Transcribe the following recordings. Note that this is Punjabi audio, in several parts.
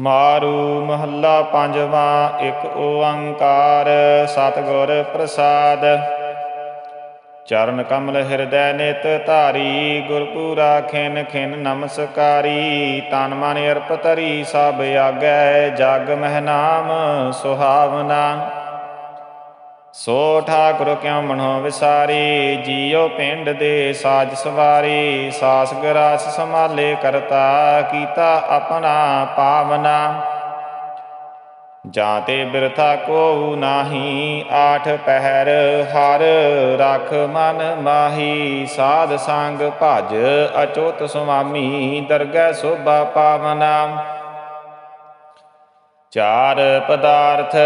ਮਾਰੂ ਮਹੱਲਾ ਪੰਜਵਾਂ, ਇੱਕ ਓੰਕਾਰ, ਸਤਿਗੁਰ ਪ੍ਰਸਾਦ। ਚਰਨ ਕਮਲ ਹਿਰਦੈ ਨਿਤ ਧਾਰੀ, ਗੁਰਪੂਰਾ ਖਿਨ ਖਿਨ ਨਮਸਕਾਰੀ। ਤਨ ਮਨ ਅਰਪ ਤਰੀ ਸਭ ਆਗੈ, ਜਗ ਮਹਿ ਨਾਮ ਸੁਹਾਵਨਾ। ਸੋ ਠਾਕੁਰ ਕਿਉ ਮਨੋ ਵਿਸਾਰੀ? ਜੀਉ ਪਿੰਡ ਦੇ ਸਾਜ ਸਵਾਰੀ। ਸਾਸ ਗਰਾਸ ਸੰਭਾਲੇ ਕਰਤਾ, ਕੀਤਾ ਆਪਣਾ ਪਾਵਨਾ। ਜਾਂ ਤੇ ਬਿਰਥਾ ਕੋ ਨਾਹੀ, ਆਠ ਪਹਿਰ ਹਰ ਰਖ ਮਨ ਮਾਹੀ। ਸਾਧ ਸੰਗ ਭਜ ਅਚੋਤ ਸੁਆਮੀ, ਦਰਗਹਿ ਸੋਭਾ ਪਾਵਨਾ। ਚਾਰ ਪਦਾਰਥ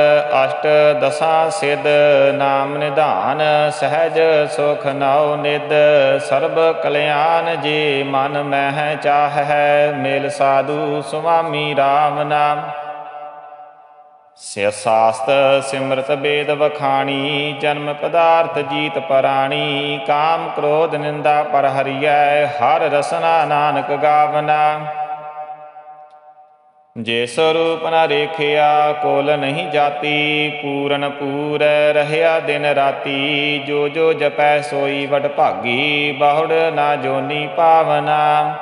ਅਸ਼ਟ ਦਸਾਂ ਸਿਧ, ਨਾਮ ਨਿਧਾਨ, ਸਹਿਜ ਸੁਖ ਨਉ ਨਿਦ ਸਰਬ ਕਲਿਆਣ ਜੀ ਮਨ ਮਹਿ ਚਾਹੈ, ਮੇਲ ਸਾਧੂ ਸੁਆਮੀ RAM ਨਾਮ। ਸਿ ਸਾਸਤ ਸਿਮਰਤ ਬੇਦ ਵਖਾਣੀ, ਜਨਮ ਪਦਾਰਥ ਜੀਤ ਪਰਾਣੀ, ਕਾਮ ਕ੍ਰੋਧ ਨਿੰਦਾ ਪਰ ਹਰੀਐ, ਹਰ ਰਸਨਾ ਨਾਨਕ ਗਾਵਨਾ। ਜੇ ਸਰੂਪ ਨ ਰੇਖਿਆ ਕੋਲ ਨਹੀਂ ਜਾਤੀ, ਪੂਰਨ ਪੂਰ ਰਹਿਆ ਦਿਨ ਰਾਤੀ। ਜੋ ਜੋ ਜਪੈ ਸੋਈ ਵਡ ਭਾਗੀ, ਬਾਹੁੜ ਨਾ ਜੋਨੀ ਪਾਵਨਾ।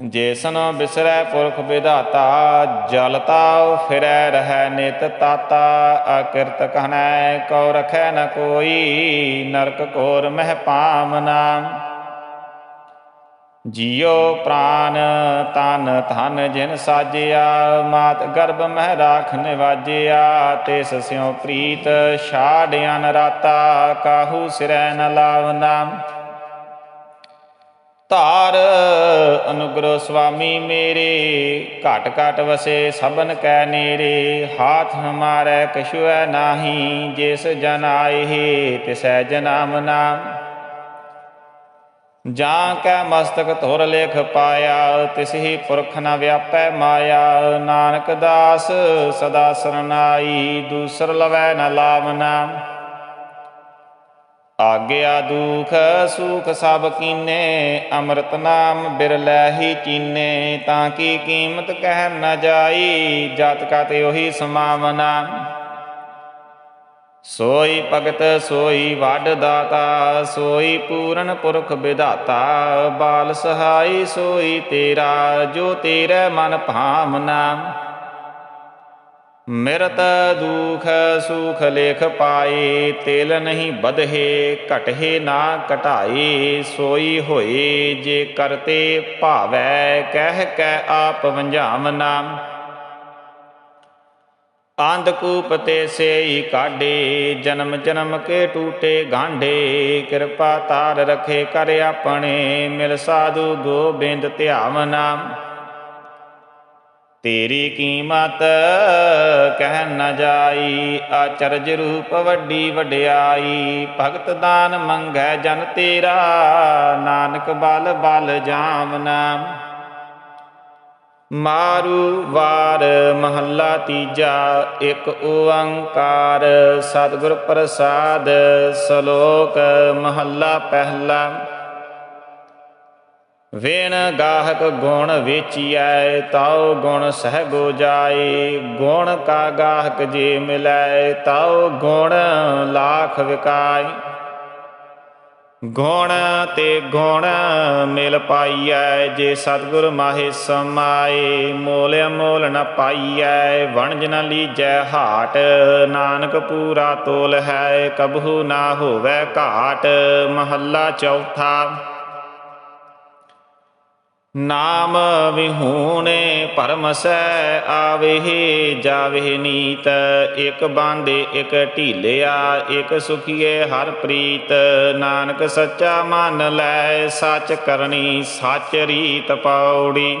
ਜੇਸਨ ਬਿਸਰੈ ਪੁਰਖ ਵਿਧਾਤਾ, ਜਲ ਤਾਉ ਫਿਰੈ ਰਹੈ ਨਿਤ ਤਾਤਾ। ਅਕਿਰਤ ਕਹਨੈ, ਕਉ ਰਖੈ ਨ ਕੋਈ, ਨਰਕ ਕੋਰ ਮਹਿ ਪਾਵਨਾ। ਜੀਉ ਪ੍ਰਾਨ ਤਨ ਧਨ ਜਿਨ ਸਾਜਿਆ, ਮਾਤ ਗਰਭ ਮਹਿ ਰਾਖ ਨਿਵਾਜਿਆ ਤਿਸ ਸਿਉ ਪ੍ਰੀਤ ਛਾੜ ਨਰਾਤਾ ਕਾਹੂ ਸਿਰੈ ਨ ਲਾਵਨਾ। ਧਾਰ ਅਨੁਗ੍ਰਹ ਸੁਆਮੀ ਮੇਰੇ, ਘਟ ਘਟ ਵਸੇ ਸਭਨ ਕੈ ਨੇਰੇ, ਹਾਥ ਹਮਾਰੇ ਕਛੁਐ ਨਾਹੀ, ਜਿਸ ਜਨ ਆਏ ਤਿਸੈ ਜਨਾਮ ਨਾਮ ਜਾਂ ਕੈ ਮਸਤਕ ਧੁਰ ਲੇਖ ਪਾਇਆ, ਤਿਸਹੀ ਪੁਰਖ ਨ ਵਿਆਪੈ ਮਾਇਆ। ਨਾਨਕ ਦਾਸ ਸਦਾ ਸਰਨਾਈ, ਦੂਸਰ ਲਵੈ ਨ ਲਾਵਨਾ। ਆਗਿਆ ਦੁਖ ਸੁਖ ਸਭ ਕੀਨੇ, ਅੰਮ੍ਰਿਤ ਨਾਮ ਬਿਰਲੇ ਹੀ ਚੀਨੇ। ਤਾਂ ਕੀ ਕੀਮਤ ਕਹਿ ਨ ਜਾਈ, ਜਤ ਤੇ ਉਹੀ ਸਮਾਵਨਾ। ਸੋਈ ਭਗਤ, ਸੋਈ ਵੱਡ ਦਾਤਾ, ਸੋਈ ਪੂਰਨ ਪੁਰਖ ਵਿਧਾਤਾ। ਬਾਲ ਸਹਾਈ, ਸੋਈ ਤੇਰਾ, ਜੋ ਤੇਰੇ ਮਨ ਭਾਵਨਾ। ਮਿਰਤ ਦੁਖ, ਸੁਖ ਲੇਖ ਪਾਏ, ਤਿਲ ਨਹੀਂ ਬਧੇ ਘਟੇ ਨਾ ਘਟਾਏ। ਸੋਈ ਹੋਏ, ਜੇ ਕਰਤੇ ਭਾਵੈ, ਕਹਿ ਕੈ ਆਪ ਵੰਝਾਵਨਾ। ਅੰਧਕੂਪ ਤੇ ਸੇਈ ਕਾਢੇ, ਜਨਮ ਜਨਮ ਕੇ ਟੂਟੇ ਗਾਂਢੇ, ਕਿਰਪਾ ਤਾਰ ਰਖੇ ਕਰ ਆਪਣੇ, ਮਿਲ ਸਾਧੂ ਗੋਬਿੰਦ ਧਿਆਵਨਾ ਤੇਰੀ ਕੀਮਤ ਕਹਿ ਨ ਜਾਈ, ਆਚਰਜ ਰੂਪ ਵੱਡੀ ਵਡਿਆਈ, ਭਗਤ ਦਾਨ ਮੰਗੈ ਜਨ ਤੇਰਾ, ਨਾਨਕ ਬਲ ਬਲ ਜਾਵਨਾ ਮਾਰੂ ਵਾਰ ਮਹੱਲਾ ਤੀਜਾ, ਇੱਕ ਓੰਕਾਰ। ਸਤਿਗੁਰ ਪ੍ਰਸਾਦ ਸ਼ਲੋਕ ਮਹੱਲਾ ਪਹਿਲਾ। ਵੇਣ ਗਾਹਕ ਗੁਣ ਵੇਚੀਐ, ਤਾਉ ਗੁਣ ਸਹਿਗੋ ਜਾਏ। ਗੁਣ ਕਾ ਗਾਹਕ ਜੇ ਮਿਲੈ, ਤਾਉ ਗੁਣ ਲਾਖ ਵਿਕਾਈ ਗੁਣ ਤੇ ਗੁਣ ਮਿਲ ਪਾਈਐ, ਜੇ ਸਤਿਗੁਰ ਮਾਹੇ ਸਮਾਏ, ਮੋਲ ਅਮੋਲ ਨ ਪਾਈਐ, ਵਣਜ ਨ ਲੀਜੈ ਹਾਟ, ਨਾਨਕ ਪੂਰਾ ਤੋਲ ਹੈ, ਕਬਹੂ ਨਾ ਹੋਵੇ ਘਾਟ, ਮਹੱਲਾ ਚੌਥਾ। ਨਾਮ ਵਿਹੂਣੇ ਭਰਮ ਸੈ ਆਵੇ ਜਾਵੇ ਨੀਤ। ਇਕ ਬਾਂਦੇ ਇਕ ਢੀਲਿਆ, ਇਕ ਸੁਖੀਏ ਹਰ ਪ੍ਰੀਤ। ਨਾਨਕ ਸੱਚਾ ਮਨ ਲੈ, ਸੱਚ ਕਰਨੀ, ਸੱਚ ਰੀਤ ਪਾਉੜੀ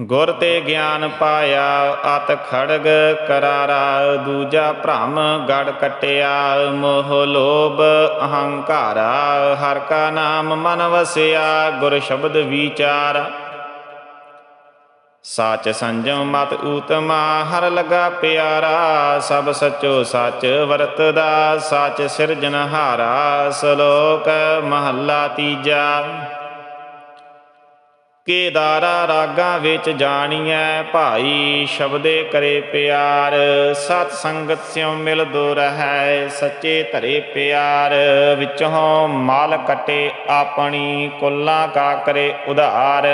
ਗੁਰ ਤੇ ਗਿਆਨ ਪਾਇਆ, ਅਤ ਖੜਗ ਕਰਾਰਾ, ਦੂਜਾ ਭ੍ਰਮ ਗੜ ਕਟਿਆ, ਮੋਹ ਲੋਭ ਅਹੰਕਾਰਾ, ਹਰ ਕਾ ਨਾਮ ਮਨ ਵਸਿਆ, ਗੁਰ ਸ਼ਬਦ ਵਿਚਾਰ। ਸਾਚ ਸੰਜਮ ਮਤ ਊਤਮਾ, ਹਰ ਲਗਾ ਪਿਆਰਾ, ਸਭ ਸਚੋ ਸੱਚ ਵਰਤਦਾ, ਸਾਚ ਸਿਰਜਨਹਾਰਾ ਸ਼ਲੋਕ ਮਹੱਲਾ ਤੀਜਾ। ਕੇਦਾਰਾ ਰਾਗਾਂ ਵਿੱਚ ਜਾਣੀਐ, ਭਾਈ ਸ਼ਬਦੇ ਕਰੇ ਪਿਆਰ। ਸਤ ਸੰਗਤ ਸਿਉ ਮਿਲਦੋ ਰਹੈ, ਸੱਚੇ ਧਰੇ ਪਿਆਰ। ਵਿੱਚੋਂ ਮਾਲ ਕਟੇ ਆਪਣੀ, ਕੁੱਲਾਂ ਕਾ ਕਰੇ ਉਧਾਰ।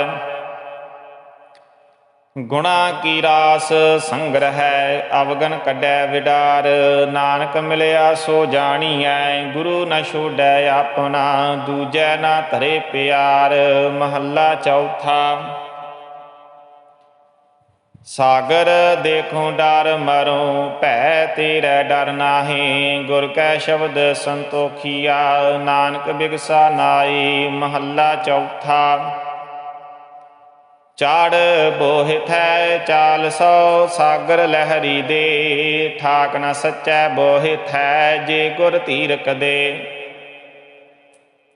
ਗੁਣਾ ਕੀ ਰਾਸ ਸੰਗ੍ਰਹਿ, ਅਵਗਨ ਕੱਢੈ ਵਿਡਾਰ। ਨਾਨਕ ਮਿਲਿਆ ਸੋ ਜਾਣੀਐ, ਗੁਰੂ ਨ ਛੋੜੈ ਆਪਣਾ, ਦੂਜੈ ਨਾ ਧਰੇ ਪਿਆਰ। ਮਹੱਲਾ ਚੌਥਾ। ਸਾਗਰ ਦੇਖੋ ਡਰ ਮਰੋ, ਭੈ ਤੇਰੇ ਡਰ ਨਾਹੀ। ਗੁਰ ਕੈ ਸ਼ਬਦ ਸੰਤੋਖੀਆ, ਨਾਨਕ ਬਿਗਸਾ ਨਾਈ ਮਹੱਲਾ ਚੌਥਾ। ਚਾੜ ਬੋਹਿਥੈ ਚਾਲ ਸੋ, ਸਾਗਰ ਲਹਿਰੀ ਦੇ। ਠਾਕ ਨ ਸੱਚੈ ਬੋਹਿਥੈ ਜੇ ਗੁਰ ਤੀਰਕ ਦੇ।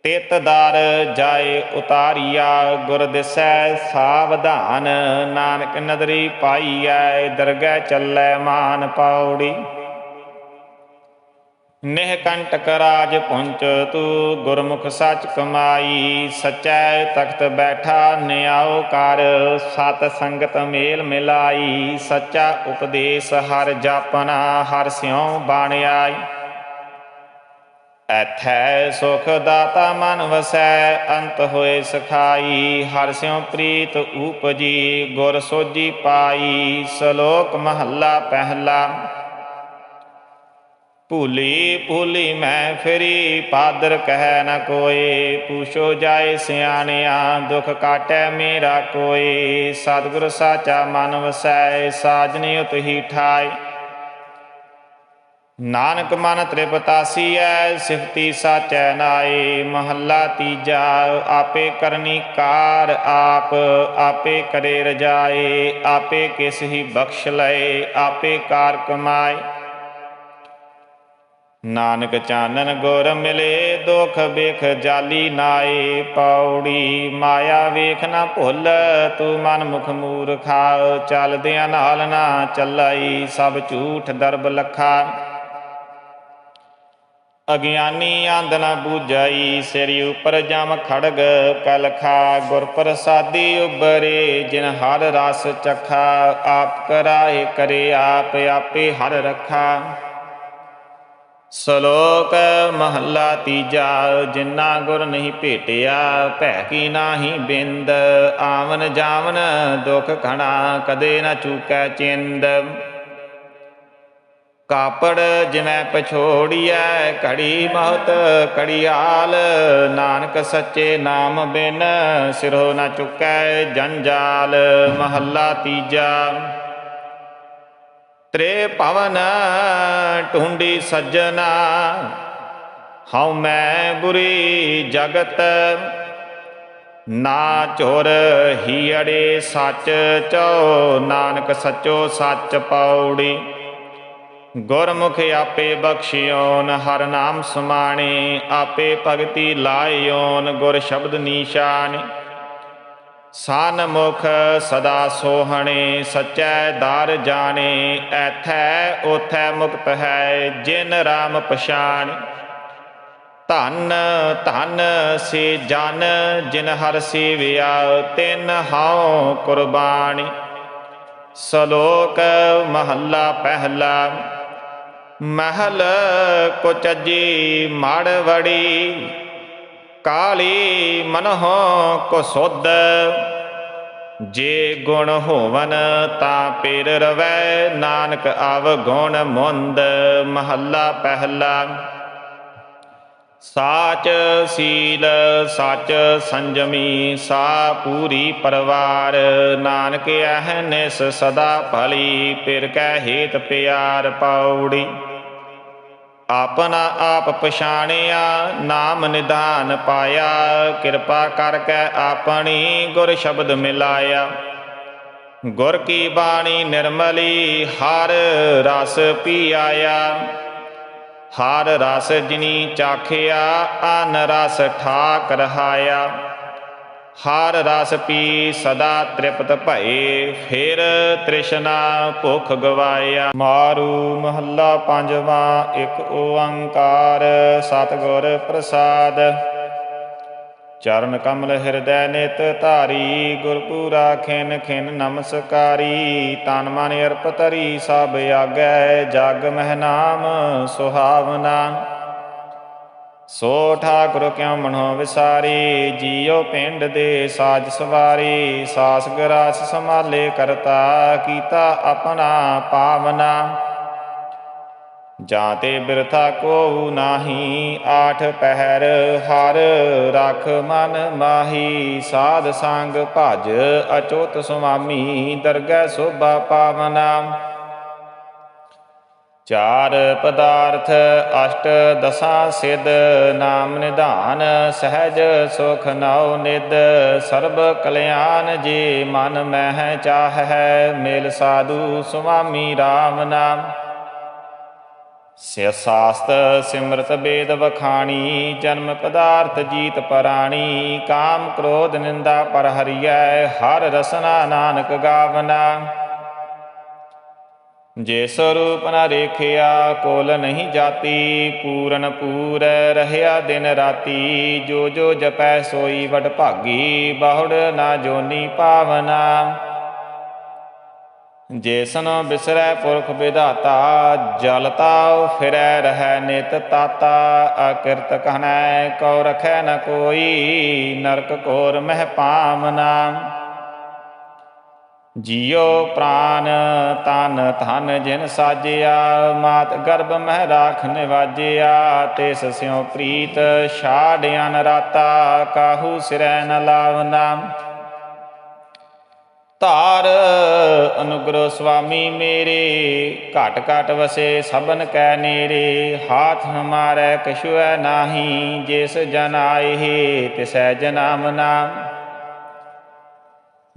ਤਿਤ ਦਰ ਜਾਏ ਉਤਾਰੀਆ, ਗੁਰ ਦਿਸੈ ਸਾਵਧਾਨ। ਨਾਨਕ ਨਦਰੀ ਪਾਈਐ, ਦਰਗਹਿ ਚੱਲੈ ਮਾਨ ਪੌੜੀ। ਨਿਹ ਕੰਟਕ ਰਾਜ ਪੁੰਚ ਤੂ, ਗੁਰਮੁਖ ਸੱਚ ਕਮਾਈ, ਸਚੈ ਤਖਤ ਬੈਠਾ ਨਿਆਉ ਕਰ, ਸਤ ਸੰਗਤ ਮੇਲ ਮਿਲਾਈ, ਸੱਚਾ ਉਪਦੇਸ਼ ਹਰ ਜਾਪਨਾ, ਹਰ ਸਿਉ ਬਾਣਿਆਈ ਐਥੈ ਸੁਖ ਦਾਤਾ ਮਨ ਵਸੈ, ਅੰਤ ਹੋਏ ਸਖਾਈ, ਹਰ ਸਿਉ ਪ੍ਰੀਤ ਉਪਜੀ, ਗੁਰ ਸੋਜੀ ਪਾਈ, ਸ਼ਲੋਕ ਮਹੱਲਾ ਪਹਿਲਾ। ਭੂਲੀ ਭੂਲੀ ਮੈਂ ਫਿਰੀ, ਪਾਦਰ ਕਹਿ ਨ ਕੋਏ ਪੂਛੋ ਜਾਏ ਸਿਆਣਿਆ, ਦੁਖ ਕਾਟੈ ਮੇਰਾ ਕੋਏ ਸਤਿਗੁਰ ਸਾਚਾ ਮਨ ਵਸੈ, ਸਾਜਨੀ ਉਤਹੀ ਠਾਈ ਨਾਨਕ ਮਨ ਤ੍ਰਿਪਤਾਸੀ ਐ ਸਿਫਤੀ ਸਾਚੈ ਨਾਏ। ਮਹੱਲਾ ਤੀਜਾ, ਆਪੇ ਕਰਨੀ ਕਾਰ ਆਪ, ਆਪੇ ਕਰੇ ਰਜਾਏ। ਆਪੇ ਕਿਸ ਹੀ ਬਖਸ਼ ਲਏ, ਆਪੇ ਕਾਰ ਕਮਾਏ। ਨਾਨਕ ਚਾਨਨ ਗੁਰ ਮਿਲੇ, ਦੁਖ ਵੇਖ ਜਾਲੀ ਨਾਏ, ਪੌੜੀ ਮਾਇਆ ਵੇਖ ਨਾ ਭੁੱਲ, ਤੂੰ ਮਨ ਮੁਖ ਮੂਰਖਾ, ਚੱਲਦਿਆਂ ਨਾਲ ਨਾ ਚੱਲਾਈ, ਸਭ ਝੂਠ ਦਰਬ ਲਖਾ। ਅਗਿਆਨੀ ਆਂਦ ਨਾ ਬੂਝਾਈ, ਸਿਰ ਉਪਰ ਜਮ ਖੜਗ ਕਲਖਾ ਗੁਰ ਪ੍ਰਸਾਦੀ ਉਬਰੇ ਜਿਨ ਹਰ ਰਸ ਚਖਾ, ਆਪ ਕਰਾਏ ਕਰੇ, ਆਪ ਆਪੇ ਹਰ ਰਖਾ। ਸ਼ਲੋਕ ਮਹੱਲਾ ਤੀਜਾ ਜਿਨ੍ਹਾਂ ਗੁਰ ਨਹੀਂ ਭੇਟਿਆ, ਭੈ ਕੀ ਨਾਹੀ ਬਿੰਦ। ਆਵਨ ਜਾਵਨ ਦੁਖ ਘਣਾ, ਕਦੇ ਨਾ ਚੂਕੈ ਚਿੰਦ। ਕਾਪੜ ਜਿਵੇਂ ਪਛੋੜੀਐ, ਘੜੀ ਮਹਤ ਕੜੀਆਲ ਨਾਨਕ ਸੱਚੇ ਨਾਮ ਬਿਨ ਸਿਰੋ ਨਾ ਚੁਕੈ ਜੰਜਾਲ। ਮਹੱਲਾ ਤੀਜਾ ਤ੍ਰੇ ਭਵਨ ਢੂੰਡੀ ਸੱਜਣਾ, ਹਉ ਮੈਂ ਬੁਰੀ ਜਗਤ, ਨਾ ਝੁਰ ਹੀੜੇ ਸੱਚ ਚੋ ਨਾਨਕ ਸੱਚੋ ਸੱਚ ਪੌੜੀ ਗੁਰਮੁਖ ਆਪੇ ਬਖਸ਼ਿਓਨ, ਹਰ ਨਾਮ ਸਮਾਣੇ, ਆਪੇ ਭਗਤੀ ਲਾਇਓਨ, ਗੁਰ ਸ਼ਬਦ ਨੀਸ਼ਾਨ। ਸਾਨ ਮੁਖ ਸਦਾ ਸੋਹਣੇ, ਸਚੈ ਦਰ ਜਾਣੇ, ਐਥੈ ਉਥੈ ਮੁਕਤ ਹੈ ਜਿਨ ਰਾਮ ਪਛਾਣ। ਧਨ ਧਨ ਸੇ ਜਨ ਜਿਨ ਹਰ ਸੇਵਿਆ, ਤਿਨ ਹਉ ਕੁਰਬਾਨੀ ਸ਼ਲੋਕ ਮਹੱਲਾ ਪਹਿਲਾ, ਮਹਲ ਕੁਚਜੀ ਮੜ ਵੜੀ ਕਾਲੀ ਮਨਹੁ ਕੋ ਜੇ ਗੁਣ ਹੋਵਨ ਤਾਂ ਪੇਰ ਰਵੈ, ਨਾਨਕ ਆਵ ਗੁਣ ਮੁੰਦ। ਮਹੱਲਾ ਪਹਿਲਾ। ਸਾਚ ਸੀਲ, ਸਚ ਸੰਜਮੀ, ਸਾ ਪੂਰੀ ਪਰਵਾਰ। ਨਾਨਕ ਅਹਨਿਸ ਸਦਾ ਭਲੀ, ਪਿਰ ਕੈ ਹੇਤ ਪਿਆਰ ਪਾਉੜੀ ਆਪਣਾ ਆਪ ਪਛਾਣਿਆ, ਨਾਮ ਨਿਧਾਨ ਪਾਇਆ, ਕਿਰਪਾ ਕਰਕੇ ਆਪਣੀ ਗੁਰ ਸ਼ਬਦ ਮਿਲਾਇਆ। ਗੁਰ ਕੀ ਬਾਣੀ ਨਿਰਮਲੀ, ਹਰ ਰਸ ਪੀ ਆਇਆ ਹਰ ਰਸ ਜਿਨੀ ਚਾਖਿਆ, ਅਨ ਰਸ ਠਾਕ ਰਹਾਇਆ। ਹਰ ਰਸ ਪੀ ਸਦਾ ਤ੍ਰਿਪਤ ਭਏ, ਫਿਰ ਤ੍ਰਿਸ਼ਨਾ ਭੁਖ ਗਵਾਇਆ। ਮਾਰੂ ਮਹੱਲਾ ਪੰਜਵਾਂ, ਇੱਕ ਓੰਕਾਰ ਸਤਿਗੁਰ ਪ੍ਰਸਾਦ। ਚਰਨ ਕਮਲ ਹਿਰਦੈ ਨਿਤ ਧਾਰੀ, ਗੁਰਪੂਰਾ ਖਿਨ ਖਿਨ ਨਮਸਕਾਰੀ। ਤਨ ਮਨ ਅਰਪਤ ਹਰੀ ਸਭ ਆਗੈ, ਜਗ ਮਹਿ ਨਾਮ ਸੁਹਾਵਨਾ। ਸੋ ਠਾਕੁਰ ਕਿਉ ਮਨੋ ਵਿਸਾਰੀ? ਜੀਉ ਪਿੰਡ ਦੇ ਸਾਜ ਸਵਾਰੀ। ਸਾਸ ਗਰਾਸ ਸੰਭਾਲੇ ਕਰਤਾ, ਕੀਤਾ ਆਪਣਾ ਪਾਵਨਾ। ਜਾਂ ਤੇ ਬਿਰਥਾ ਕੋ ਨਾਹੀ, ਆਠ ਪਹਿਰ ਹਰ ਰਖ ਮਨ ਮਾਹੀ। ਸਾਧ ਸੰਗ ਭਜ ਅਚੋਤ ਸੁਆਮੀ, ਦਰਗਹਿ ਸੋਭਾ ਪਾਵਨਾ। ਚਾਰ ਪਦਾਰਥ ਅਸ਼ਟ ਦਸਾਂ ਸਿਧ, ਨਾਮ ਨਿਧਾਨ, ਸਹਿਜ ਸੁਖ ਨਉ ਨਿਦ ਸਰਬ ਕਲਿਆਣ ਜੀ ਮਨ ਮਹਿ ਚਾਹੈ, ਮੇਲ ਸਾਧੂ ਸੁਆਮੀ RAM ਨਾਮ। ਸਿਆ ਸਾਸਤ ਸਿਮਰਤ ਬੇਦ ਵਖਾਣੀ, ਜਨਮ ਪਦਾਰਥ ਜੀਤ ਪਰਾਣੀ, ਕਾਮ ਕ੍ਰੋਧ ਨਿੰਦਾ ਪਰ ਹਰੀਐ, ਹਰ ਰਸਨਾ ਨਾਨਕ ਗਾਵਨਾ। ਜੇ ਸਰੂਪ ਨ ਰੇਖਿਆ, ਕੋਲ ਨਹੀਂ ਜਾਤੀ, ਪੂਰਨ ਪੂਰ ਰਹਿਆ ਦਿਨ ਰਾਤੀ। ਜੋ ਜੋ ਜਪੈ ਸੋਈ ਵਡ ਭਾਗੀ, ਬਾਹੁੜ ਨਾ ਜੋਨੀ ਪਾਵਨਾ। ਜੇਸਨ ਬਿਸਰੈ ਪੁਰਖ ਵਿਧਾਤਾ, ਜਲ ਤਾਉ ਫਿਰੈ ਰਹੈ ਨਿਤ ਤਾਤਾ। ਅਕਿਰਤ ਕਹਨੈ, ਕਉ ਰਖੈ ਨ ਕੋਈ, ਨਰਕ ਕੋਰ ਮਹਿ ਪਾਵਨਾ। ਜੀਉ ਪ੍ਰਾਨ ਤਨ ਧਨ ਜਿਨ ਸਾਜਿਆ, ਮਾਤ ਗਰਭ ਮਹਿ ਰਾਖ ਨਿਵਾਜਿਆ ਤਿਸ ਸਿਉ ਪ੍ਰੀਤ ਛਾੜਿਆਨ ਰਾਤਾ ਕਾਹੂ ਸਿਰੈ ਨ ਲਾਵਨਾ ਧਾਰ ਅਨੁਗ੍ਰਹ ਸੁਆਮੀ ਮੇਰੇ, ਘਟ ਘਟ ਵਸੇ ਸਭਨ ਕੈ ਨੇਰੇ, ਹਾਥ ਹਮਾਰੇ ਕਛੁਐ ਨਾਹੀ, ਜਿਸ ਜਨ ਆਏ ਤਿਸੈ ਜਨਾਮ ਨਾਮ।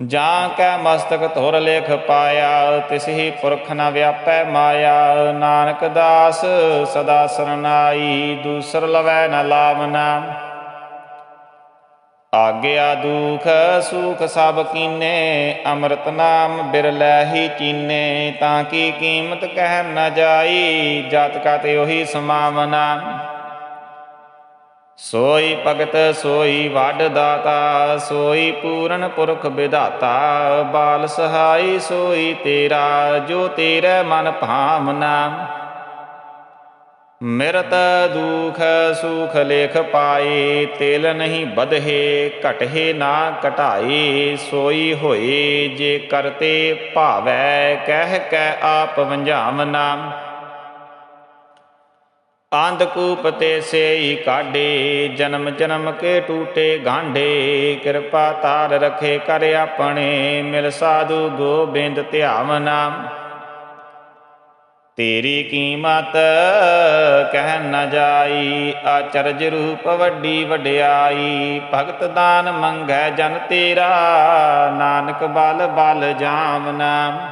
ਜਾਂ ਕੈ ਮਸਤਕ ਧੁਰ ਲੇਖ ਪਾਇਆ, ਤਿਸਹੀ ਪੁਰਖ ਨ ਵਿਆਪੈ ਮਾਇਆ। ਨਾਨਕ ਦਾਸ ਸਦਾ ਸਰਨਾਈ, ਦੂਸਰ ਲਵੈ ਨ ਲਾਵਨਾ। ਆਗਿਆ ਦੁਖ ਸੁਖ ਸਭ ਕੀਨੇ, ਅੰਮ੍ਰਿਤ ਨਾਮ ਬਿਰਲੇ ਹੀ ਚੀਨੇ। ਤਾਂ ਕੀ ਕੀਮਤ ਕਹਿ ਨ ਜਾਈ, ਜਤ ਤੇ ਉਹੀ ਸਮਾਵਨਾ। ਸੋਈ ਭਗਤ, ਸੋਈ ਵੱਡ ਦਾਤਾ, ਸੋਈ ਪੂਰਨ ਪੁਰਖ ਵਿਧਾਤਾ, ਬਾਲ ਸਹਾਈ, ਸੋਈ ਤੇਰਾ, ਜੋ ਤੇਰੇ ਮਨ ਭਾਵਨਾ। ਮਿਰਤ ਦੁਖ ਸੁਖ ਲੇਖ ਪਾਏ, ਤਿਲ ਨਹੀਂ ਬਦਹੇ ਘਟੇ ਨਾ ਘਟਾਏ, ਸੋਈ ਹੋਏ ਜੇ ਕਰਤੇ ਭਾਵੈ, ਕਹਿ ਕੈ ਆਪ ਵੰਝਾਵਨਾ ਅੰਧਕੂਪ ਤੇ ਸੇਈ ਕਾਢੇ, ਜਨਮ ਜਨਮ ਕੇ ਟੂਟੇ ਗਾਂਢੇ, ਕਿਰਪਾ ਤਾਰ ਰਖੇ ਕਰ ਆਪਣੇ, ਮਿਲ ਸਾਧੂ ਗੋਬਿੰਦ ਧਿਆਵਨਾ ਤੇਰੀ ਕੀਮਤ ਕਹਿ ਨ ਜਾਈ, ਆਚਰਜ ਰੂਪ ਵੱਡੀ ਵਡਿਆਈ, ਭਗਤ ਦਾਨ ਮੰਗੈ ਜਨ ਤੇਰਾ, ਨਾਨਕ ਬਲ ਬਲ ਜਾਮਨਾ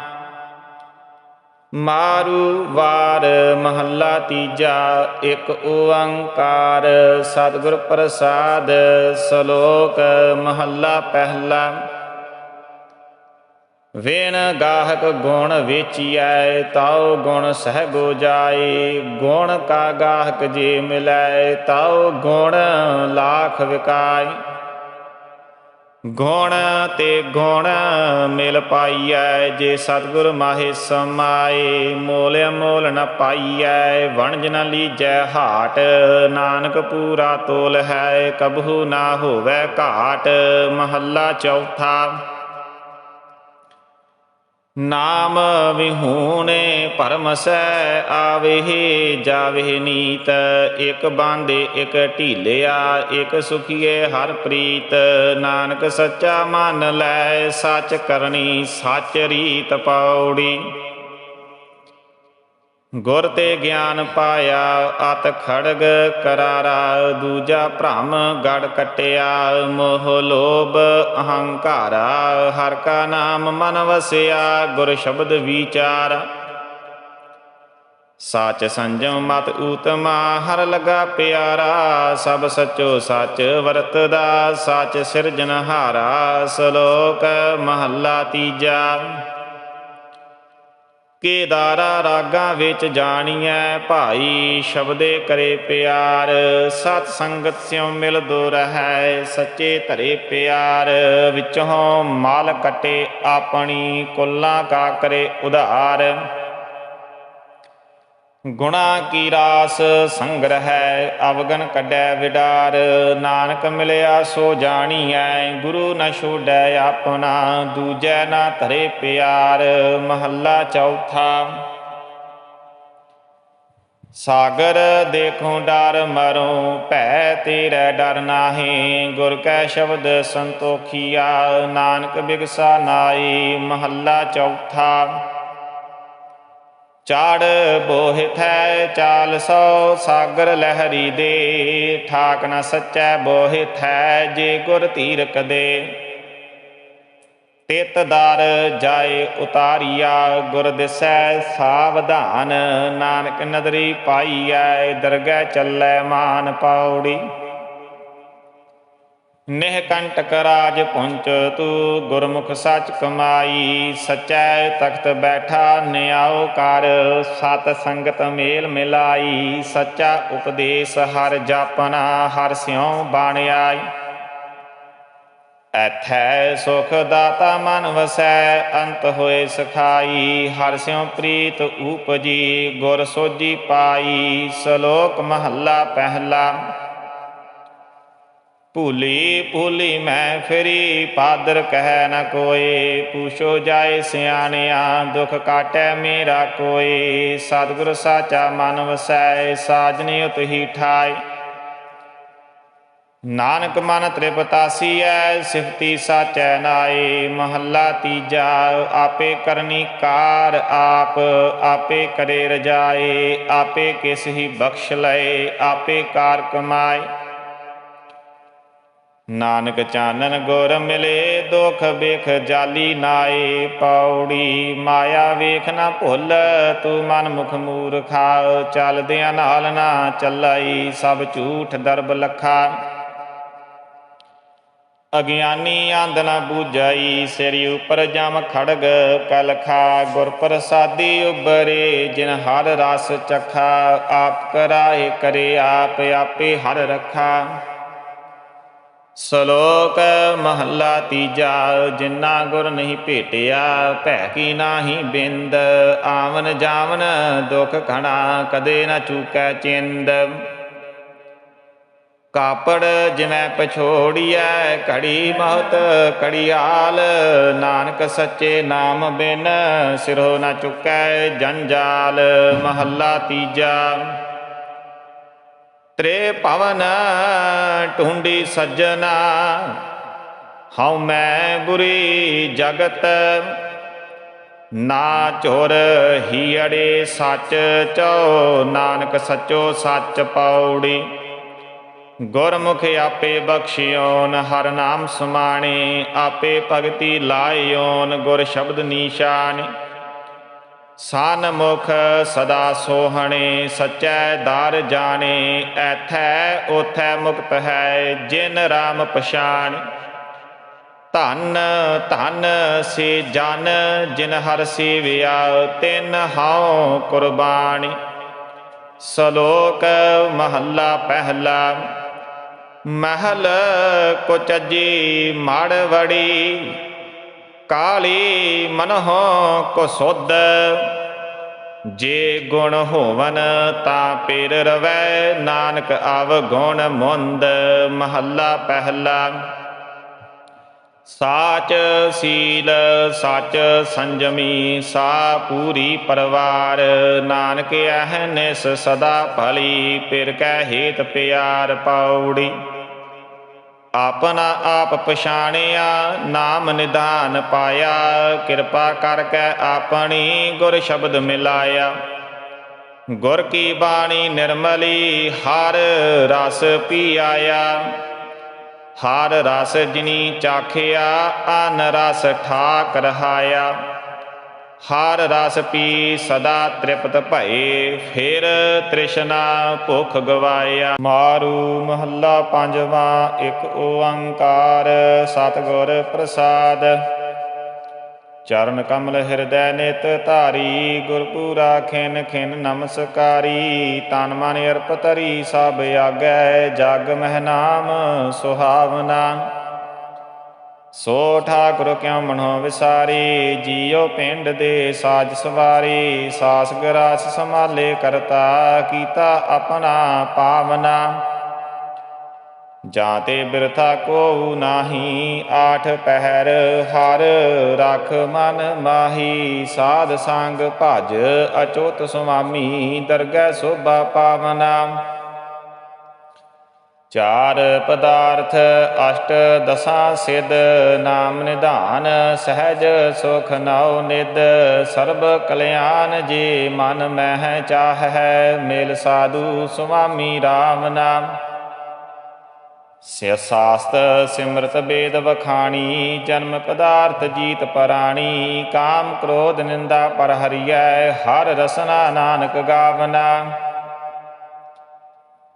ਮਾਰੂ ਵਾਰ ਮਹੱਲਾ ਤੀਜਾ, ਇੱਕ ਓੰਕਾਰ। ਸਤਿਗੁਰ ਪ੍ਰਸਾਦ ਸ਼ਲੋਕ ਮਹੱਲਾ ਪਹਿਲਾ। ਵੇਣ ਗਾਹਕ ਗੁਣ ਵੇਚੀਐ, ਤਾਉ ਗੁਣ ਸਹਿਗੋ ਜਾਏ। ਗੁਣ ਕਾ ਗਾਹਕ ਜੇ ਮਿਲੈ, ਤਾਉ ਗੁਣ ਲਾਖ ਵਿਕਾਈ ਗੁਣ ਤੇ ਗੁਣ ਮਿਲ ਪਾਈਐ, ਜੇ ਸਤਿਗੁਰ ਮਾਹੇ ਸਮਾਏ, ਮੋਲ ਮੋਲ ਨ ਪਾਈਐ, ਵਣਜ ਨ ਲੀਜੈ ਹਾਟ, ਨਾਨਕ ਪੂਰਾ ਤੋਲ ਹੈ, ਕਬਹੂ ਨਾ ਹੋਵੇ ਘਾਟ, ਮਹੱਲਾ ਚੌਥਾ ਨਾਮ ਵਿਹੂਣੇ ਪਰਮਸੈ ਆਵੇ ਜਾਵੇ ਨੀਤ। ਇਕ ਬਾਂਦੇ, ਇਕ ਢੀਲਿਆ, ਇਕ ਸੁਖੀਏ ਹਰ ਪ੍ਰੀਤ। ਨਾਨਕ ਸੱਚਾ ਮਨ ਲੈ, ਸੱਚ ਕਰਨੀ, ਸੱਚ ਰੀਤ ਪੌੜੀ। ਗੁਰ ਤੇ ਗਿਆਨ ਪਾਇਆ, ਅਤ ਖੜਗ ਕਰਾਰਾ, ਦੂਜਾ ਭ੍ਰਮ ਗੜ ਕਟਿਆ, ਮੋਹ ਲੋਭ ਅਹੰਕਾਰਾ, ਹਰ ਕਾ ਨਾਮ ਮਨ ਵਸਿਆ, ਗੁਰ ਸ਼ਬਦ ਵਿਚਾਰ। ਸਾਚ ਸੰਜਮ ਮਤ ਊਤਮਾ, ਹਰ ਲਗਾ ਪਿਆਰਾ, ਸਭ ਸਚੋ ਸੱਚ ਵਰਤਦਾ, ਸੱਚ ਸਿਰਜਨਹਾਰਾ ਸ਼ਲੋਕ ਮਹੱਲਾ ਤੀਜਾ। ਕੇਦਾਰਾ ਰਾਗਾਂ ਵਿੱਚ ਜਾਣੀਐ, ਭਾਈ ਸ਼ਬਦੇ ਕਰੇ ਪਿਆਰ। ਸਤ ਸੰਗਤ ਸਿਉ ਮਿਲ ਦੋ ਰਹੈ, ਸੱਚੇ ਧਰੇ ਪਿਆਰ। ਵਿੱਚੋਂ ਮਾਲ ਕਟੇ ਆਪਣੀ, ਕੁੱਲਾਂ ਕਾ ਕਰੇ ਉਧਾਰ। ਗੁਣਾ ਕੀ ਰਾਸ ਸੰਗ੍ਰਹਿ, ਅਵਗਨ ਕੱਢੈ ਵਿਡਾਰ। ਨਾਨਕ ਮਿਲਿਆ ਸੋ ਜਾਣੀਐ, ਗੁਰੂ ਨ ਛੋੜੈ ਆਪਣਾ, ਦੂਜੈ ਨਾ ਧਰੇ ਪਿਆਰ। ਮਹੱਲਾ ਚੌਥਾ। ਸਾਗਰ ਦੇਖੋ ਡਰ ਮਰੋ, ਭੈ ਤੇਰੇ ਡਰ ਨਾਹੀ। ਗੁਰ ਕੈ ਸ਼ਬਦ ਸੰਤੋਖੀਆ, ਨਾਨਕ ਬਿਗਸਾ ਨਾਈ ਮਹੱਲਾ ਚੌਥਾ। ਚਾੜ ਬੋਹਿਥੈ ਚਾਲ ਸੋ ਸਾਗਰ ਲਹਿਰੀ ਦੇ, ਠਾਕ ਨ ਸੱਚੈ ਬੋਹਿਥੈ ਜੇ ਗੁਰ ਤੀਰਕ ਦੇ। ਤਿਤ ਦਰ ਜਾਏ ਉਤਾਰੀਆ, ਗੁਰ ਦਿਸੈ ਸਾਵਧਾਨ, ਨਾਨਕ ਨਦਰੀ ਪਾਈਐ, ਦਰਗਹਿ ਚੱਲੈ ਮਾਨ ਪਾਉੜੀ ਨਿਹ ਕੰਟਕ ਰਾਜ ਪੁੰਚ ਤੂ, ਗੁਰਮੁਖ ਸੱਚ ਕਮਾਈ, ਸਚੈ ਤਖਤ ਬੈਠਾ ਨਿਆਉ ਕਰ, ਸਤ ਸੰਗਤ ਮੇਲ ਮਿਲਾਈ, ਸੱਚਾ ਉਪਦੇਸ਼ ਹਰ ਜਾਪਨਾ, ਹਰ ਸਿਉ ਬਾਣ ਆਈ। ਐਥੈ ਸੁਖ ਦਾਤਾ ਮਨ ਵਸੈ, ਅੰਤ ਹੋਏ ਸਖਾਈ, ਹਰ ਸਿਉ ਪ੍ਰੀਤ ਉਪਜੀ, ਗੁਰ ਸੋਜੀ ਪਾਈ, ਸ਼ਲੋਕ ਮਹੱਲਾ ਪਹਿਲਾ। ਭੂਲੀ ਭੂਲੀ ਮੈਂ ਫਿਰੀ, ਪਾਦਰ ਕਹਿ ਨ ਕੋਏ ਪੂਛੋ ਜਾਏ ਸਿਆਣਿਆ, ਦੁਖ ਕਾਟੈ ਮੇਰਾ ਕੋਈ। ਸਤਿਗੁਰ ਸਾਚਾ ਮਨ ਵਸੈ, ਸਾਜਨੀ ਉਤ ਹੀ ਠਾਈ ਨਾਨਕ ਮਨ ਤ੍ਰਿਪਤਾਸੀ ਐ ਸਿਫਤੀ ਸਾਚੈ ਨਾਏ। ਮਹੱਲਾ ਤੀਜਾ, ਆਪੇ ਕਰਨੀ ਕਾਰ ਆਪ, ਆਪੇ ਕਰੇ ਰਜਾਏ। ਆਪੇ ਕਿਸ ਹੀ ਬਖਸ਼ ਲਏ, ਆਪੇ ਕਾਰ ਕਮਾਏ। ਨਾਨਕ ਚਾਨਨ ਗੁਰ ਮਿਲੇ, ਦੁਖ ਵੇਖ ਜਾਲੀ ਨਾਏ, ਪੌੜੀ ਮਾਇਆ ਵੇਖ ਨਾ ਭੁੱਲ, ਤੂੰ ਮਨ ਮੁਖ ਮੂਰਖਾ, ਚੱਲਦਿਆਂ ਨਾਲ ਨਾ ਚੱਲਈ, ਸਭ ਝੂਠ ਦਰਬ ਲਖਾ। ਅਗਿਆਨੀ ਆਂਦ ਨਾ ਬੂਝਾਈ, ਸਿਰ ਉਪਰ ਜਮ ਖੜਗ ਕਲਖਾ, ਗੁਰ ਪ੍ਰਸਾਦੀ ਉਬਰੇ ਜਿਨ ਹਰ ਰਸ ਚਖਾ, ਆਪ ਕਰਾਏ ਕਰੇ ਆਪ, ਆਪੇ ਹਰ ਰਖਾ। ਸ਼ਲੋਕ ਮਹੱਲਾ ਤੀਜਾ ਜਿਨ੍ਹਾਂ ਗੁਰ ਨਹੀਂ ਭੇਟਿਆ, ਭੈ ਕੀ ਨਾਹੀ ਬਿੰਦ। ਆਵਨ ਜਾਵਨ ਦੁਖ ਘਣਾ, ਕਦੇ ਨਾ ਚੂਕੈ ਚਿੰਦ। ਕਾਪੜ ਜਿਵੇਂ ਪਛੋੜੀਐ, ਘੜੀ ਮਹਤ ਘੜੀਆਲ। ਨਾਨਕ ਸੱਚੇ ਨਾਮ ਬਿਨ ਸਿਰੋ ਨਾ ਚੁਕੈ ਜੰਜਾਲ। ਮਹੱਲਾ ਤੀਜਾ ਤ੍ਰੇ ਭਵਨ ਢੂੰਡੀ ਸੱਜਣਾ। ਹਉ ਮੈਂ ਬੁਰੀ ਜਗਤ, ਨਾ ਝੁਰ ਹੀੜੇ ਸੱਚ ਚੋ ਨਾਨਕ ਸੱਚੋ ਸੱਚ ਪੌੜੀ ਗੁਰਮੁਖ ਆਪੇ ਬਖਸ਼ਿਓਨ, ਹਰ ਨਾਮ ਸਮਾਣੇ, ਆਪੇ ਭਗਤੀ ਲਾਇਓਨ, ਗੁਰ ਸ਼ਬਦ ਨੀਸ਼ਾਨ। ਸਨ ਮੁਖ ਸਦਾ ਸੋਹਣੇ, ਸਚੈ ਦਰ ਜਾਣੇ, ਐਥੈ ਉਥੈ ਮੁਕਤ ਹੈ ਜਿਨ ਰਾਮ ਪਛਾਣ। ਧਨ ਧਨ ਸੇ ਜਨ ਜਿਨ ਹਰ ਸੇਵਿਆ, ਤਿਨ ਹਉ ਕੁਰਬਾਨੀ ਸ਼ਲੋਕ ਮਹੱਲਾ ਪਹਿਲਾ, ਮਹਿਲ ਕੁਚਜੀ ਮੜ ਵੜੀ ਕਾਲੀ ਮਨਹੁ ਕੋ ਜੇ ਗੁਣ ਹੋਵਨ ਤਾਂ ਪੇਰ ਰਵੈ, ਨਾਨਕ ਆਵ ਗੁਣ ਮੁੰਦ। ਮਹੱਲਾ ਪਹਿਲਾ। ਸਾਚ ਸੀਲ, ਸਚ ਸੰਜਮੀ, ਸਾ ਪੂਰੀ ਪਰਵਾਰ। ਨਾਨਕ ਅਹਨਿਸ ਸਦਾ ਭਲੀ, ਪਿਰ ਕੈ ਹੇਤ ਪਿਆਰ ਪਾਉੜੀ ਆਪਣਾ ਆਪ ਪਛਾਣਿਆ, ਨਾਮ ਨਿਧਾਨ ਪਾਇਆ। ਕਿਰਪਾ ਕਰਕੇ ਆਪਣੀ ਗੁਰ ਸ਼ਬਦ ਮਿਲਾਇਆ। ਗੁਰ ਕੀ ਬਾਣੀ ਨਿਰਮਲੀ, ਹਰ ਰਸ ਪੀ ਆਇਆ ਹਰ ਰਸ ਜਿਨੀ ਚਾਖਿਆ, ਅਨ ਰਸ ਠਾਕ ਰਹਾਇਆ। ਹਰ ਰਸ ਪੀ ਸਦਾ ਤ੍ਰਿਪਤ ਭਏ, ਫਿਰ ਤ੍ਰਿਸ਼ਨਾ ਭੁਖ ਗਵਾਇਆ। ਮਾਰੂ ਮਹੱਲਾ ਪੰਜਵਾਂ, ਇੱਕ ਓੰਕਾਰ ਸਤਿਗੁਰ ਪ੍ਰਸਾਦ। ਚਰਨ ਕਮਲ ਹਿਰਦੈ ਨਿਤ ਧਾਰੀ, ਗੁਰਪੂਰਾ ਖਿਨ ਖਿਨ ਨਮਸਕਾਰੀ। ਤਨ ਮਨ ਅਰਪ ਤਰੀ ਸਭ ਆਗੈ, ਜਗ ਮਹਿ ਨਾਮ ਸੁਹਾਵਨਾ। ਸੋ ਠਾਕੁਰ ਕਿਉ ਮਨੋ ਵਿਸਾਰੀ? ਜੀਉ ਪਿੰਡ ਦੇ ਸਾਜ ਸਵਾਰੀ। ਸਾਸ ਗਰਾਸ ਸਮਾਲੇ ਕਰਤਾ, ਕੀਤਾ ਆਪਣਾ ਪਾਵਨਾ। ਜਾਂ ਤੇ ਬਿਰਥਾ ਕੋ ਨਾਹੀ, ਆਠ ਪਹਿਰ ਹਰ ਰਖ ਮਨ ਮਾਹੀ। ਸਾਧ ਸੰਗ ਭਜ ਅਚੋਤ ਸੁਆਮੀ, ਦਰਗਹਿ ਸੋਭਾ ਪਾਵਨਾ। ਚਾਰ ਪਦਾਰਥ ਅਸ਼ਟ ਦਸਾਂ ਸਿਧ ਨਾਮ ਨਿਧਾਨ, ਸਹਿਜ ਸੁਖ ਨਉ ਨਿਦ ਸਰਬ ਕਲਿਆਣ ਜੀ ਮਨ ਮਹਿ ਚਾਹੈ, ਮੇਲ ਸਾਧੂ ਸੁਆਮੀ RAM ਨਾਮ। ਸਿਆ ਸਾਸਤ ਸਿਮਰਤ ਬੇਦ ਵਖਾਣੀ, ਜਨਮ ਪਦਾਰਥ ਜੀਤ ਪਰਾਣੀ, ਕਾਮ ਕ੍ਰੋਧ ਨਿੰਦਾ ਪਰ ਹਰੀਐ, ਹਰ ਰਸਨਾ ਨਾਨਕ ਗਾਵਨਾ।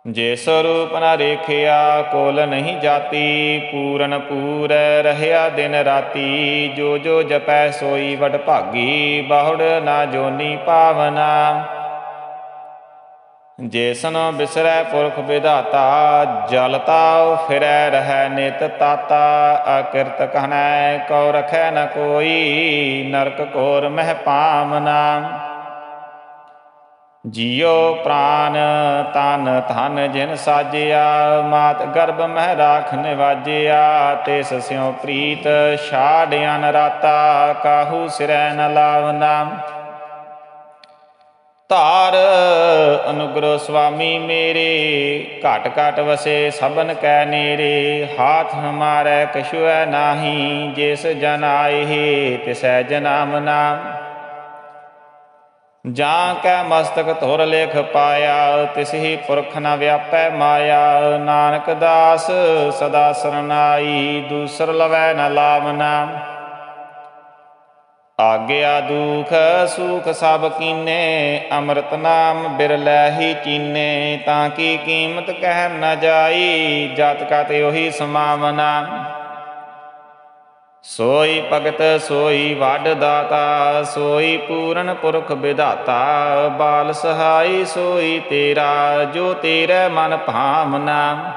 ਜੇ ਸਰੂਪ ਨ ਰੇਖਿਆ, ਕੋਲ ਨਹੀਂ ਜਾਤੀ, ਪੂਰਨ ਪੂਰ ਰਹਿਆ ਦਿਨ ਰਾਤੀ। ਜੋ ਜੋ ਜਪੈ ਸੋਈ ਵਡ ਭਾਗੀ, ਬਾਹੁੜ ਨਾ ਜੋਨੀ ਪਾਵਨਾ। ਜੇਸਨ ਬਿਸਰੈ ਪੁਰਖ ਵਿਧਾਤਾ ਜਲਤਾ ਫਿਰੈ ਰਹੈ ਨਿਤ ਤਾਤਾ। ਅਕਿਰਤ ਕਹਨੈ ਕਉ ਰਖੈ ਨ ਕੋਈ, ਨਰਕ ਕੋਰ ਮਹਿ ਪਾਵਨਾ। ਜੀਉ ਪ੍ਰਾਨ ਤਨ ਧਨ ਜਿਨ ਸਾਜਿਆ, ਮਾਤ ਗਰਭ ਮਹਿ ਰਾਖ ਨਿਵਾਜਿਆ ਤਿਸ ਸਿਉ ਪ੍ਰੀਤ ਛਾੜਿਆ ਨਰਾਤਾ ਕਾਹੂ ਸਿਰੈ ਨ ਲਾਵਨਾ। ਧਾਰ ਅਨੁਗ੍ਰਹ ਸੁਆਮੀ ਮੇਰੇ, ਘਟ ਘਟ ਵਸੇ ਸਭਨ ਕੈ ਨੇਰੇ, ਹਾਥ ਹਮਾਰੇ ਕਛੁਐ ਨਾਹੀ, ਜਿਸ ਜਨ ਆਏ ਤਿਸੈ ਜਨਾਮ ਨਾਮ ਜਾਂ ਕੈ ਮਸਤਕ ਧੁਰ ਲੇਖ ਪਾਇਆ, ਤਿਸਹੀ ਪੁਰਖ ਨ ਵਿਆਪੈ ਮਾਇਆ। ਨਾਨਕ ਦਾਸ ਸਦਾ ਸਰਨਾਈ, ਦੂਸਰ ਲਵੈ ਨ ਲਾਵਨਾ। ਆਗਿਆ ਦੁਖ ਸੁਖ ਸਭ ਕੀਨੇ, ਅੰਮ੍ਰਿਤ ਨਾਮ ਬਿਰਲੇ ਹੀ ਕੀਨੇ ਤਾਂ ਕੀ ਕੀਮਤ ਕਹਿ ਨ ਜਾਈ, ਜਤ ਤੇ ਉਹੀ ਸਮਾਵਨਾ। ਸੋਈ ਭਗਤ, ਸੋਈ ਵੱਡ ਦਾਤਾ, ਸੋਈ ਪੂਰਨ ਪੁਰਖ ਵਿਧਾਤਾ। ਬਾਲ ਸਹਾਈ, ਸੋਈ ਤੇਰਾ, ਜੋ ਤੇਰੇ ਮਨ ਭਾਵਨਾ।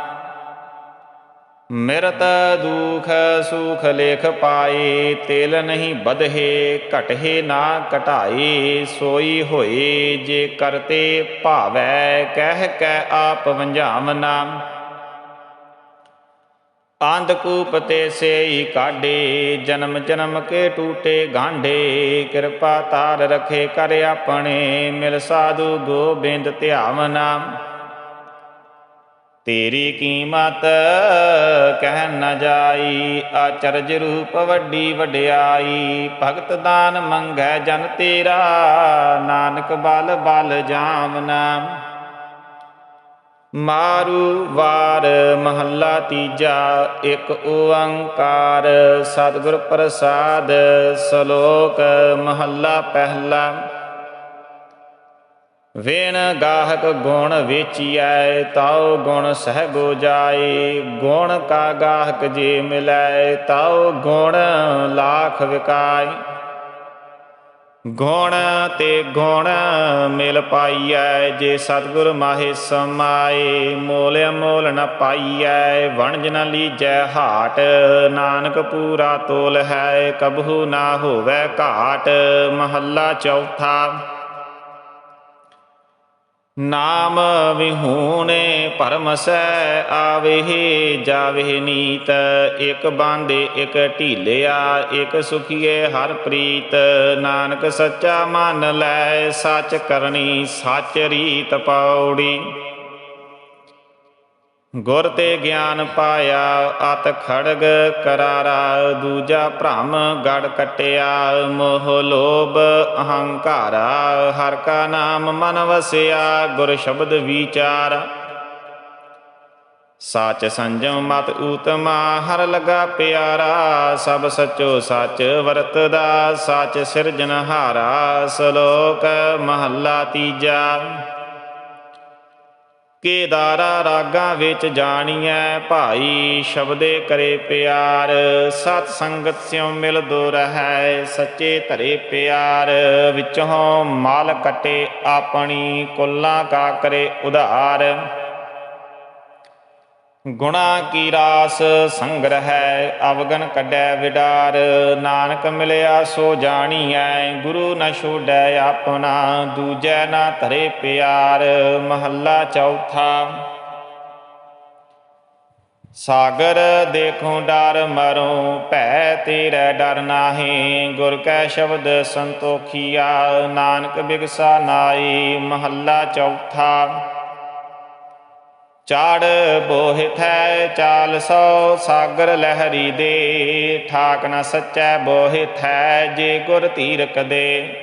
ਮਿਰਤ ਦੁਖ, ਸੁਖ ਲੇਖ ਪਾਏ, ਤਿਲ ਨਹੀਂ ਬਧੇ ਘਟੇ ਨਾ ਘਟਾਏ। ਸੋਈ ਹੋਏ, ਜੇ ਕਰਤੇ ਭਾਵੈ ਕਹਿ ਕੈ ਆਪ ਵੰਝਾਵਨਾ। ਅੰਧਕੂਪ ਤੇ ਸੇਈ ਕਾਢੇ, ਜਨਮ ਜਨਮ ਕੇ ਟੂਟੇ ਗਾਂਢੇ, ਕਿਰਪਾ ਤਾਰ ਰਖੇ ਕਰ ਆਪਣੇ, ਮਿਲ ਸਾਧੂ ਗੋਬਿੰਦ ਧਿਆਵਨਾ ਤੇਰੀ ਕੀਮਤ ਕਹਿ ਨ ਜਾਈ, ਆਚਰਜ ਰੂਪ ਵੱਡੀ ਵਡਿਆਈ, ਭਗਤ ਦਾਨ ਮੰਗੈ ਜਨ ਤੇਰਾ, ਨਾਨਕ ਬਲ ਬਲ ਜਾਮਨਾ ਮਾਰੂ ਵਾਰ ਮਹੱਲਾ ਤੀਜਾ, ਇੱਕ ਓੰਕਾਰ। ਸਤਿਗੁਰ ਪ੍ਰਸਾਦ ਸ਼ਲੋਕ ਮਹੱਲਾ ਪਹਿਲਾ। ਵੇਣ ਗਾਹਕ ਗੁਣ ਵੇਚੀਐ, ਤਾਉ ਗੁਣ ਸਹਿਗੋ ਜਾਏ। ਗੁਣ ਕਾ ਗਾਹਕ ਜੇ ਮਿਲੈ, ਤਾਉ ਗੁਣ ਲਾਖ ਵਿਕਾਈ ਗੁਣ ਤੇ ਗੁਣ ਮਿਲ ਪਾਈਐ, ਜੇ ਸਤਿਗੁਰ ਮਾਹੇ ਸਮਾਏ, ਮੋਲ ਅਮੋਲ ਨ ਪਾਈਐ, ਵਣਜ ਨ ਲੀਜੈ ਹਾਟ, ਨਾਨਕ ਪੂਰਾ ਤੋਲ ਹੈ, ਕਬਹੂ ਨਾ ਹੋਵੇ ਘਾਟ, ਮਹੱਲਾ ਚੌਥਾ। ਨਾਮ ਵਿਹੂਨੇ ਭਰਮ ਸੈ ਆਵੇ ਜਾਵੇ ਨੀਤ। ਇਕ ਬਾਂਦੇ, ਇਕ ਢੀਲਿਆ, ਇਕ ਸੁਖੀਏ ਹਰ ਪ੍ਰੀਤ। ਨਾਨਕ ਸੱਚਾ ਮਨ ਲੈ, ਸੱਚ ਕਰਨੀ, ਸੱਚ ਰੀਤ ਪਾਉੜੀ ਗੁਰ ਤੇ ਗਿਆਨ ਪਾਇਆ, ਅਤ ਖੜਗ ਕਰਾਰਾ, ਦੂਜਾ ਭ੍ਰਮ ਗੜ ਕਟਿਆ, ਮੋਹ ਲੋਭ ਅਹੰਕਾਰਾ, ਹਰ ਕਾ ਨਾਮ ਮਨ ਵਸਿਆ, ਗੁਰ ਸ਼ਬਦ ਵਿਚਾਰ। ਸਾਚ ਸੰਜਮ ਮਤ ਊਤਮਾ, ਹਰ ਲਗਾ ਪਿਆਰਾ, ਸਭ ਸਚੋ ਸੱਚ ਵਰਤਦਾ, ਸੱਚ ਸਿਰਜਨਹਾਰਾ ਸ਼ਲੋਕ ਮਹੱਲਾ ਤੀਜਾ। ਕੇਦਾਰਾ ਰਾਗਾਂ ਵਿੱਚ ਜਾਣੀਐ, ਭਾਈ ਸ਼ਬਦੇ ਕਰੇ ਪਿਆਰ। ਸਤ ਸੰਗਤ ਸਿਉ ਮਿਲਦੋ ਰਹੈ, ਸੱਚੇ ਧਰੇ ਪਿਆਰ। ਵਿੱਚੋਂ ਮਾਲ ਕਟੇ ਆਪਣੀ, ਕੁੱਲਾਂ ਕਾ ਕਰੇ ਉਧਾਰ। ਗੁਣਾ ਕੀ ਰਾਸ ਸੰਗ੍ਰਹਿ, ਅਵਗਨ ਕੱਢੈ ਵਿਡਾਰ। ਨਾਨਕ ਮਿਲਿਆ ਸੋ ਜਾਣੀਐ, ਗੁਰੂ ਨ ਛੋੜੈ ਆਪਣਾ, ਦੂਜੈ ਨਾ ਧਰੇ ਪਿਆਰ। ਮਹੱਲਾ ਚੌਥਾ। ਸਾਗਰ ਦੇਖੋ ਡਰ ਮਰੋ, ਭੈ ਤੇਰੇ ਡਰ ਨਾਹੀ। ਗੁਰ ਕੈ ਸ਼ਬਦ ਸੰਤੋਖੀਆ, ਨਾਨਕ ਬਿਗਸਾ ਨਾਈ ਮਹੱਲਾ ਚੌਥਾ। ਚਾੜ ਬੋਹਿਥੈ ਚਾਲ ਸੋ, ਸਾਗਰ ਲਹਿਰੀ ਦੇ। ਠਾਕ ਨ ਸੱਚੈ ਬੋਹਿਥੈ ਜੇ ਗੁਰ ਤੀਰਕ ਦੇ।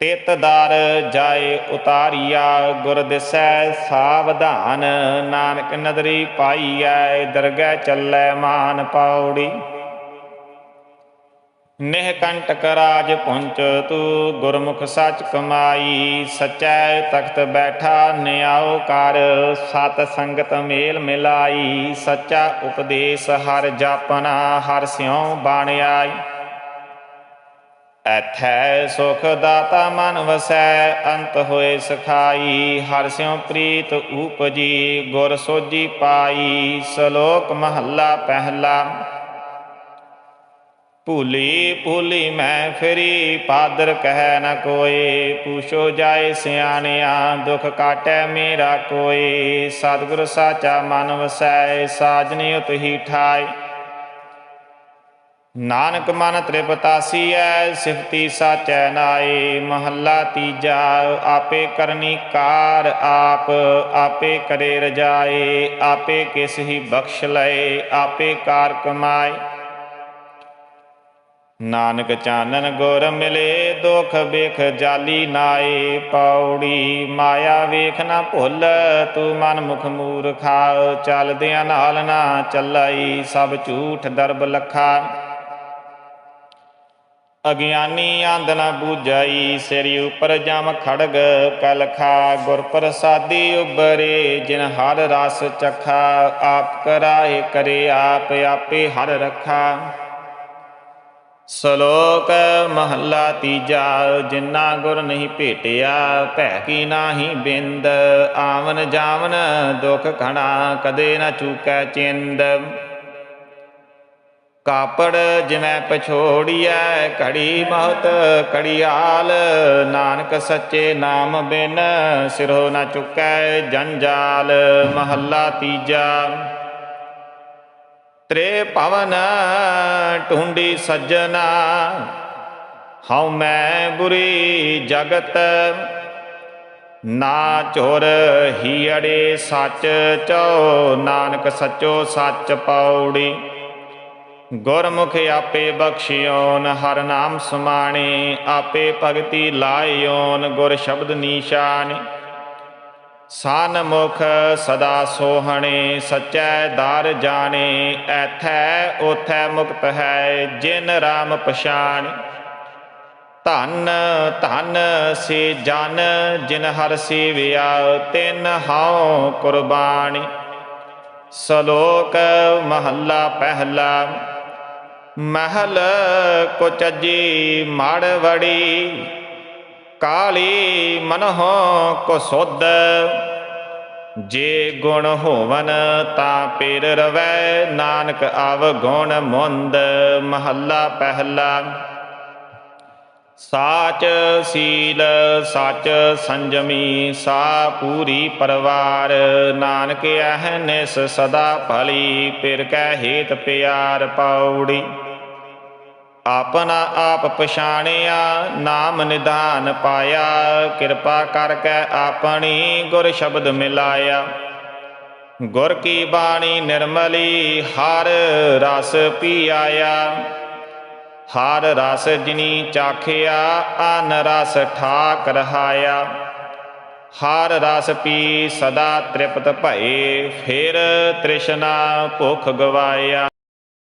ਤਿਤ ਦਰ ਜਾਏ ਉਤਾਰੀਆ, ਗੁਰ ਦਿਸੈ ਸਾਵਧਾਨ। ਨਾਨਕ ਨਦਰੀ ਪਾਈਐ, ਦਰਗਹਿ ਚੱਲੈ ਮਾਨ ਪਾਉੜੀ ਨਿਹ ਕੰਟਕ ਰਾਜ ਪੁੰਚ ਤੂ, ਗੁਰਮੁਖ ਸੱਚ ਕਮਾਈ, ਸਚੈ ਤਖਤ ਬੈਠਾ ਨਿਆਉ ਕਰ, ਸਤ ਸੰਗਤ ਮੇਲ ਮਿਲਾਈ, ਸੱਚਾ ਉਪਦੇਸ਼ ਹਰ ਜਾਪਨਾ, ਹਰ ਸਿਉ ਬਾਣ ਆਈ। ਐਥੈ ਸੁਖ ਦਾਤਾ ਮਨ ਵਸੈ, ਅੰਤ ਹੋਏ ਸਖਾਈ, ਹਰ ਸਿਉ ਪ੍ਰੀਤ ਉਪਜੀ, ਗੁਰ ਸੋਜੀ ਪਾਈ, ਸ਼ਲੋਕ ਮਹੱਲਾ ਪਹਿਲਾ। ਭੂਲੀ ਭੂਲੀ ਮੈਂ ਫਿਰੀ, ਪਾਦਰ ਕਹਿ ਨ ਕੋਏ ਪੂਛੋ ਜਾਏ ਸਿਆਣਿਆ, ਦੁਖ ਕਾਟੈ ਮੇਰਾ ਕੋਏ ਸਤਿਗੁਰ ਸਾਚਾ ਮਨ ਵਸੈ, ਸਾਜਨੀ ਉਤਹੀ ਠਾਈ ਨਾਨਕ ਮਨ ਤ੍ਰਿਪਤਾਸੀ ਐ ਸਿਫਤੀ ਸਾਚੈ ਨਾਏ। ਮਹੱਲਾ ਤੀਜਾ, ਆਪੇ ਕਰਨੀ ਕਾਰ ਆਪ, ਆਪੇ ਕਰੇ ਰਜਾਏ। ਆਪੇ ਕਿਸ ਹੀ ਬਖਸ਼ ਲਏ, ਆਪੇ ਕਾਰ ਕਮਾਏ। ਨਾਨਕ ਚਾਨਨ ਗੁਰ ਮਿਲੇ, ਦੁਖ ਵੇਖ ਜਾਲੀ ਨਾਏ, ਪੌੜੀ ਮਾਇਆ ਵੇਖ ਨਾ ਭੁੱਲ, ਤੂੰ ਮਨ ਮੁਖ ਮੂਰਖਾ, ਚੱਲਦਿਆਂ ਨਾਲ ਨਾ ਚੱਲਾਈ, ਸਭ ਝੂਠ ਦਰਬ ਲਖਾ। ਅਗਿਆਨੀ ਆਂਦ ਨਾ ਬੂਝਾਈ, ਸਿਰ ਉਪਰ ਜਮ ਖੜਗ ਕਲਖਾ, ਗੁਰ ਪ੍ਰਸਾਦੀ ਉਬਰੇ ਜਿਨ ਹਰ ਰਸ ਚਖਾ, ਆਪ ਕਰਾਏ ਕਰੇ, ਆਪ ਆਪੇ ਹਰ ਰਖਾ। ਸ਼ਲੋਕ ਮਹੱਲਾ ਤੀਜਾ, ਜਿੰਨਾ ਗੁਰ ਨਹੀਂ ਭੇਟਿਆ, ਭੈ ਕੀ ਨਾਹੀ ਬਿੰਦ, ਆਵਨ ਜਾਵਨ ਦੁਖ ਖਣਾ ਕਦੇ ਨਾ ਚੂਕੈ ਚਿੰਦ। ਕਾਪੜ ਜਿਵੇਂ ਪਛੋੜੀਐ, ਘੜੀ ਮਹਤ ਕੜੀਆਲ ਨਾਨਕ ਸੱਚੇ ਨਾਮ ਬਿਨ ਸਿਰੋ ਨਾ ਚੁਕੈ ਜੰਜਾਲ। ਮਹੱਲਾ ਤੀਜਾ ਤ੍ਰੇ ਭਵਨ ਢੂੰਡੀ ਸੱਜਣਾ। ਹਉ ਮੈਂ ਬੁਰੀ ਜਗਤ, ਨਾ ਝੁਰ ਹੀੜੇ ਸੱਚ ਚੋ ਨਾਨਕ ਸੱਚੋ ਸੱਚ ਪੌੜੀ ਗੁਰਮੁਖ ਆਪੇ ਬਖਸ਼ਿਓਨ, ਹਰ ਨਾਮ ਸਮਾਣੇ, ਆਪੇ ਭਗਤੀ ਲਾਇਓਨ, ਗੁਰ ਸ਼ਬਦ ਨੀਸ਼ਾਨ ਸਨ ਮੁਖ ਸਦਾ ਸੋਹਣੇ, ਸਚੈ ਦਰ ਜਾਣੇ, ਐਥੈ ਉਥੈ ਮੁਕਤ ਹੈ ਜਿਨ ਰਾਮ ਪਛਾਣ। ਧਨ ਧਨ ਸੇ ਜਨ ਜਿਨ ਹਰ ਸੇਵਿਆ, ਤਿਨ ਹਉ ਕੁਰਬਾਨੀ ਸ਼ਲੋਕ ਮਹੱਲਾ ਪਹਿਲਾ, ਮਹਲ ਕੁਚਜੀ ਮੜ ਵੜੀ ਕਾਲੀ ਮਨਹੁ ਕੋ ਸੁਧ। ਜੇ ਗੁਣ ਹੋਵਨ ਤਾਂ ਪੇਰ ਰਵੈ, ਨਾਨਕ ਆਵ ਗੁਣ ਮੁੰਦ। ਮਹੱਲਾ ਪਹਿਲਾ। ਸਾਚ ਸੀਲ, ਸਚ ਸੰਜਮੀ, ਸਾ ਪੂਰੀ ਪਰਵਾਰ। ਨਾਨਕ ਅਹਨਿਸ ਸਦਾ ਭਲੀ, ਪਿਰ ਕੈ ਹੇਤ ਪਿਆਰ ਪਾਉੜੀ ਆਪਣਾ ਆਪ ਪਛਾਣਿਆ, ਨਾਮ ਨਿਧਾਨ ਪਾਇਆ, ਕਿਰਪਾ ਕਰਕੇ ਆਪਣੀ ਗੁਰ ਸ਼ਬਦ ਮਿਲਾਇਆ। ਗੁਰ ਕੀ ਬਾਣੀ ਨਿਰਮਲੀ, ਹਰ ਰਸ ਪੀ ਆਇਆ ਹਰ ਰਸ ਜਿਨੀ ਚਾਖਿਆ, ਅਨ ਰਸ ਠਾਕ ਰਹਾਇਆ। ਹਰ ਰਸ ਪੀ ਸਦਾ ਤ੍ਰਿਪਤ ਭਏ, ਫਿਰ ਤ੍ਰਿਸ਼ਨਾ ਭੁਖ ਗਵਾਇਆ।